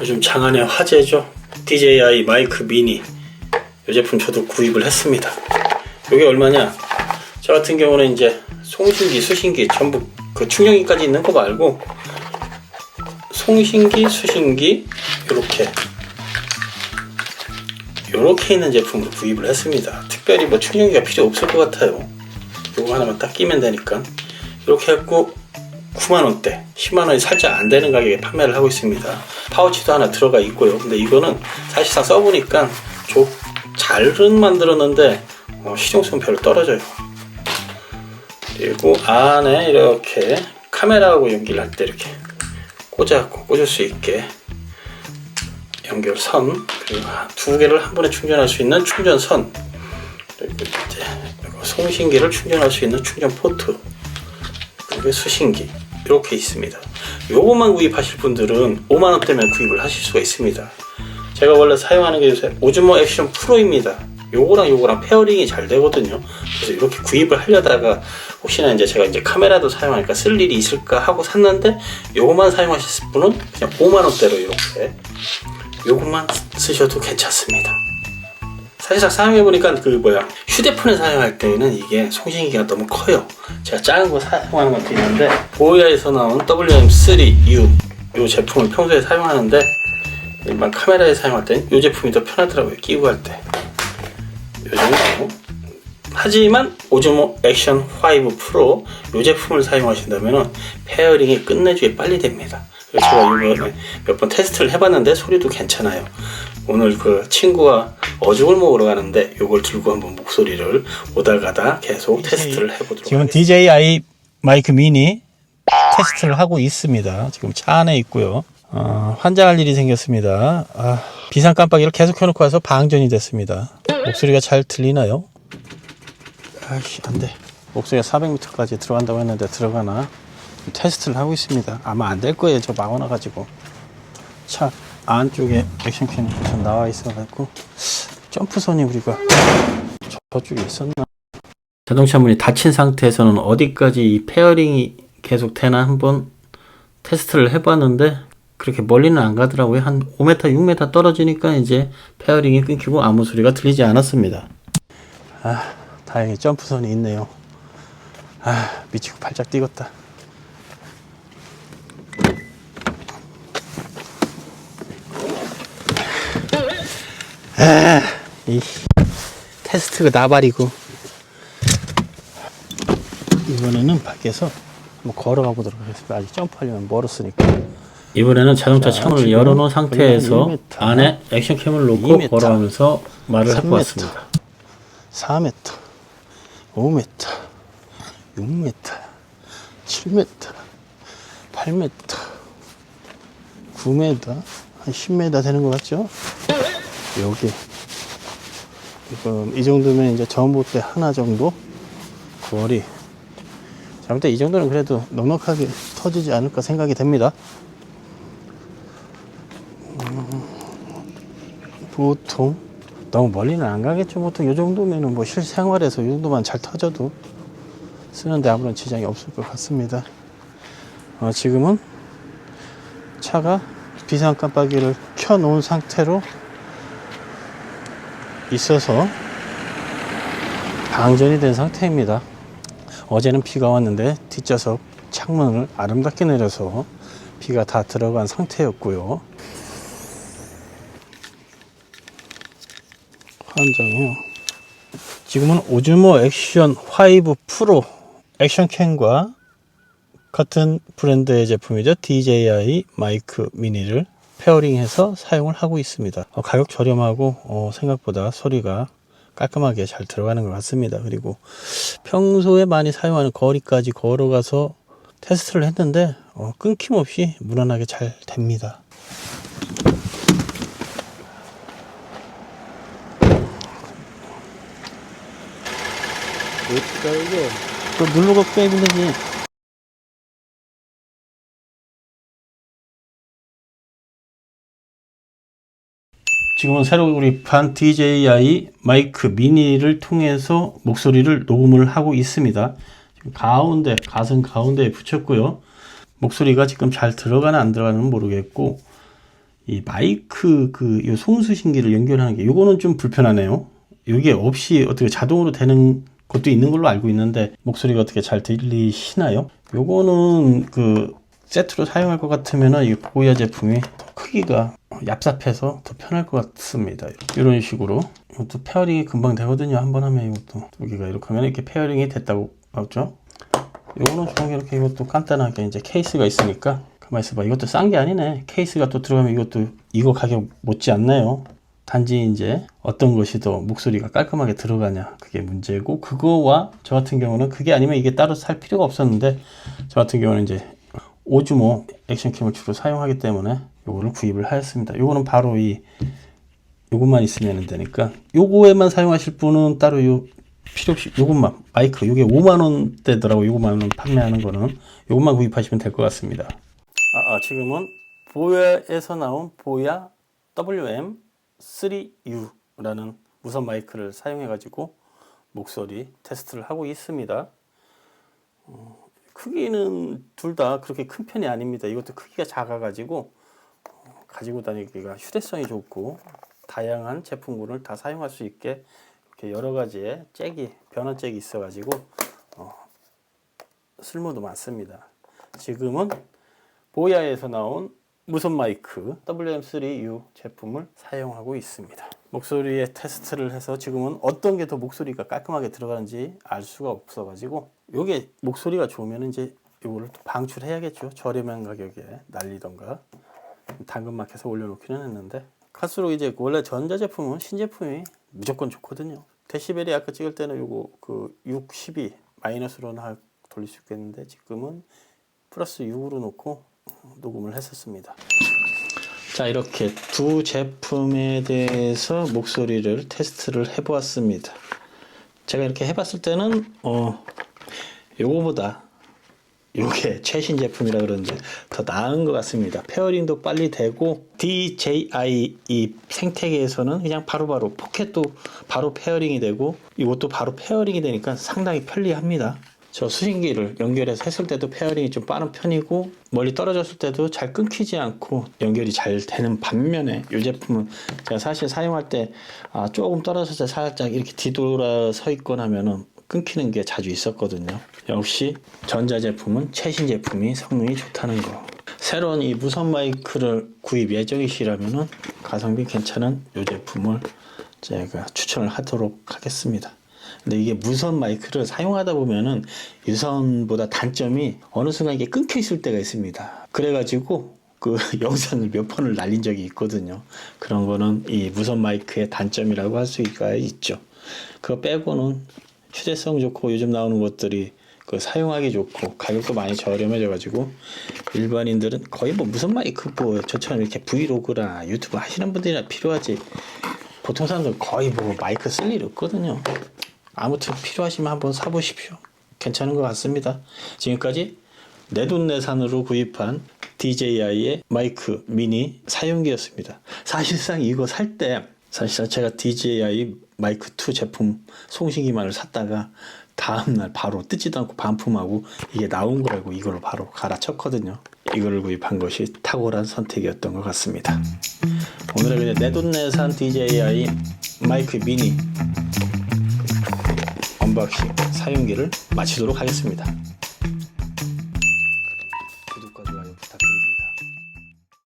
요즘 장안의 화제죠. DJI 마이크 미니. 이 제품 저도 구입을 했습니다. 이게 얼마냐? 저 같은 경우는 이제 송신기, 수신기 전부 그 충전기까지 있는 거 말고 송신기, 수신기 이렇게 이렇게 있는 제품으로 구입을 했습니다. 특별히 뭐 충전기가 필요 없을 것 같아요. 이거 하나만 딱 끼면 되니까 이렇게 해갖고 9만원대 10만원이 살짝 안 되는 가격에 판매를 하고 있습니다. 파우치도 하나 들어가 있고요. 근데 이거는 사실상 써보니까 좀 잘은 만들었는데 어, 실용성 별로 떨어져요. 그리고 안에 이렇게 카메라하고 연기를 할때 이렇게 꽂아갖고 꽂을 수 있게 연결선 그리고 두 개를 한 번에 충전할 수 있는 충전선 그리고 이제 송신기를 충전할 수 있는 충전 포트 그리고 수신기 이렇게 있습니다. 요것만 구입하실 분들은 5만 원대면 구입을 하실 수가 있습니다. 제가 원래 사용하는 게 요새 오즈모 액션 프로입니다. 요거랑 요거랑 페어링이 잘 되거든요. 그래서 이렇게 구입을 하려다가 혹시나 이제 제가 이제 카메라도 사용하니까 쓸 일이 있을까 하고 샀는데 요것만 사용하실 분은 그냥 5만 원대로 이렇게 요것만 쓰셔도 괜찮습니다. 사실상 사용해보니까 그 뭐야 휴대폰에 사용할 때는 이게 송신기가 너무 커요. 제가 작은 거 사용하는 것도 있는데 보야에서 나온 WM3U 이 제품을 평소에 사용하는데 일반 카메라에 사용할 때는 이 제품이 더 편하더라고요 끼고 할 때요 정도. 하지만 오즈모 액션 5 프로 이 제품을 사용하신다면 페어링이 끝내주게 빨리 됩니다. 제가 이번에 몇 번 테스트를 해봤는데 소리도 괜찮아요 오늘 그 친구와 어죽을 먹으러 가는데 이걸 들고 한번 목소리를 오다 가다 계속 테스트를 해보도록 지금 하겠습니다. DJI 마이크 미니 테스트를 하고 있습니다. 지금 차 안에 있고요. 어, 환장할 일이 생겼습니다. 아, 비상 깜빡이를 계속 켜놓고 와서 방전이 됐습니다. 목소리가 잘 들리나요? 아이씨, 안 돼. 목소리가 400m까지 들어간다고 했는데 들어가나? 테스트를 하고 있습니다. 아마 안 될 거예요. 저 막아놔가지고. 차 안쪽에 액션캠이 좀 나와 있어가지고 점프선이 우리가 저- 저쪽에 있었나? 자동차 문이 닫힌 상태에서는 어디까지 이 페어링이 계속 되나 한번 테스트를 해봤는데 그렇게 멀리는 안 가더라고요. 한 5m, 6m 떨어지니까 이제 페어링이 끊기고 아무 소리가 들리지 않았습니다. 아, 다행히 점프선이 있네요. 아, 미치고 발작 뛰었다. 아, 이 테스트가 나발이고 이번에는 밖에서 한번 걸어가 보도록 하겠습니다. 아직 점프하려면 멀었으니까. 이번에는 자동차 자, 창문을 열어놓은 상태에서 거의 한 2m, 안에 액션캠을 놓고 2m, 걸어가면서 말을 3m. 해보았습니다. 4m, 5m, 6m, 7m, 8m, 9m, 한 10m 되는 것 같죠? 여기. 지금 이 정도면 이제 전봇대 하나 정도 거리. 잘못해 이 정도는 그래도 넉넉하게 터지지 않을까 생각이 됩니다. 음, 보통 너무 멀리는 안 가겠죠. 보통 이 정도면은 뭐 실생활에서 이 정도만 잘 터져도 쓰는데 아무런 지장이 없을 것 같습니다. 어, 지금은 차가 비상 깜빡이를 켜 놓은 상태로 있어서 방전이 된 상태입니다. 어제는 비가 왔는데 뒷좌석 창문을 아름답게 내려서 비가 다 들어간 상태였고요. 한정이요. 지금은 오즈모 액션 5 프로 액션캠과 같은 브랜드의 제품이죠. DJI 마이크 미니를 페어링해서 사용을 하고 있습니다. 어, 가격 저렴하고 어, 생각보다 소리가 깔끔하게 잘 들어가는 것 같습니다. 그리고 평소에 많이 사용하는 거리까지 걸어가서 테스트를 했는데 어, 끊김없이 무난하게 잘 됩니다. 이게? 그 눌러갖고 빼면 되지. 지금은 새로 구입한 DJI 마이크 미니를 통해서 목소리를 녹음을 하고 있습니다. 가운데, 가슴 가운데에 붙였고요. 목소리가 지금 잘 들어가나 안 들어가는 모르겠고, 이 마이크 그 요 송수신기를 연결하는 게 요거는 좀 불편하네요. 이게 없이 어떻게 자동으로 되는 것도 있는 걸로 알고 있는데 목소리가 어떻게 잘 들리시나요? 요거는 그 세트로 사용할 것 같으면은 이 보야 제품이 더 크기가 얍삽해서 더 편할 것 같습니다. 이런 식으로 이것도 페어링이 금방 되거든요. 한 번 하면 이것도 여기가 이렇게 하면 이렇게 페어링이 됐다고 나오죠. 요거는 좋은 게 이렇게 이것도 간단하게 이제 케이스가 있으니까 가만 있어봐. 이것도 싼 게 아니네. 케이스가 또 들어가면 이것도 이거 가격 못지 않나요? 단지 이제 어떤 것이 더 목소리가 깔끔하게 들어가냐 그게 문제고 그거와 저 같은 경우는 그게 아니면 이게 따로 살 필요가 없었는데 저 같은 경우는 이제 오즈모 액션캠을 주로 사용하기 때문에 요거를 구입을 하였습니다. 요거는 바로 이 요것만 있으면 되니까 요거에만 사용하실 분은 따로 요 필요 없이 요것만 마이크 요게 5만 원대더라고 요것만 판매하는 거는 요것만 구입하시면 될 것 같습니다. 아, 아, 지금은 보야에서 나온 보야 WM3U라는 무선 마이크를 사용해 가지고 목소리 테스트를 하고 있습니다. 어, 크기는 둘 다 그렇게 큰 편이 아닙니다. 이것도 크기가 작아 가지고 어, 가지고 다니기가 휴대성이 좋고 다양한 제품군을 다 사용할 수 있게 이렇게 여러 가지의 잭이 변환 잭이 있어 가지고 어, 쓸모도 많습니다. 지금은 보야에서 나온 무선 마이크 WM3U 제품을 사용하고 있습니다. 목소리의 테스트를 해서 지금은 어떤 게 더 목소리가 깔끔하게 들어가는지 알 수가 없어 가지고 요게 목소리가 좋으면 이제 요거를 또 방출해야겠죠. 저렴한 가격에 날리던가 당근마켓에 올려놓기는 했는데 갈수록 이제 원래 전자제품은 신제품이 무조건 좋거든요. 데시벨이 아까 찍을 때는 요거 그 6, 12 마이너스로는 할- 돌릴 수 있겠는데 지금은 플러스 6으로 놓고 녹음을 했었습니다. 자 이렇게 두 제품에 대해서 목소리를 테스트를 해보았습니다. 제가 이렇게 해봤을 때는 어 요거보다 요게 최신 제품이라 그런지 더 나은 것 같습니다. 페어링도 빨리 되고 DJI 이 생태계에서는 그냥 바로 바로 포켓도 바로 페어링이 되고 이것도 바로 페어링이 되니까 상당히 편리합니다. 저 수신기를 연결해서 했을 때도 페어링이 좀 빠른 편이고 멀리 떨어졌을 때도 잘 끊기지 않고 연결이 잘 되는 반면에 이 제품은 제가 사실 사용할 때 아, 조금 떨어졌을 때 살짝 이렇게 뒤돌아 서 있거나 하면은 끊기는 게 자주 있었거든요. 역시 전자 제품은 최신 제품이 성능이 좋다는 거. 새로운 이 무선 마이크를 구입 예정이시라면은 가성비 괜찮은 이 제품을 제가 추천을 하도록 하겠습니다. 근데 이게 무선 마이크를 사용하다 보면은 유선보다 단점이 어느 순간 이게 끊겨 있을 때가 있습니다. 그래가지고 그 영상을 몇 번을 날린 적이 있거든요. 그런 거는 이 무선 마이크의 단점이라고 할 수가 있죠. 그거 빼고는 휴대성 좋고 요즘 나오는 것들이 그 사용하기 좋고 가격도 많이 저렴해져 가지고 일반인들은 거의 뭐 무선 마이크 뭐 저처럼 이렇게 브이로그나 유튜브 하시는 분들이나 필요하지 보통 사람들 거의 뭐 마이크 쓸 일 없거든요. 아무튼 필요하시면 한번 사보십시오. 괜찮은 것 같습니다. 지금까지 내 돈내산으로 구입한 DJI의 마이크 미니 사용기였습니다. 사실상 이거 살 때 사실상 제가 DJI 마이크 2 제품 송신기만을 샀다가 다음날 바로 뜯지도 않고 반품하고 이게 나온 거라고 이걸로 바로 갈아쳤거든요. 이거를 구입한 것이 탁월한 선택이었던 것 같습니다. 오늘은 그냥 내돈내산 DJI 마이크 미니 언박싱 사용기를 마치도록 하겠습니다.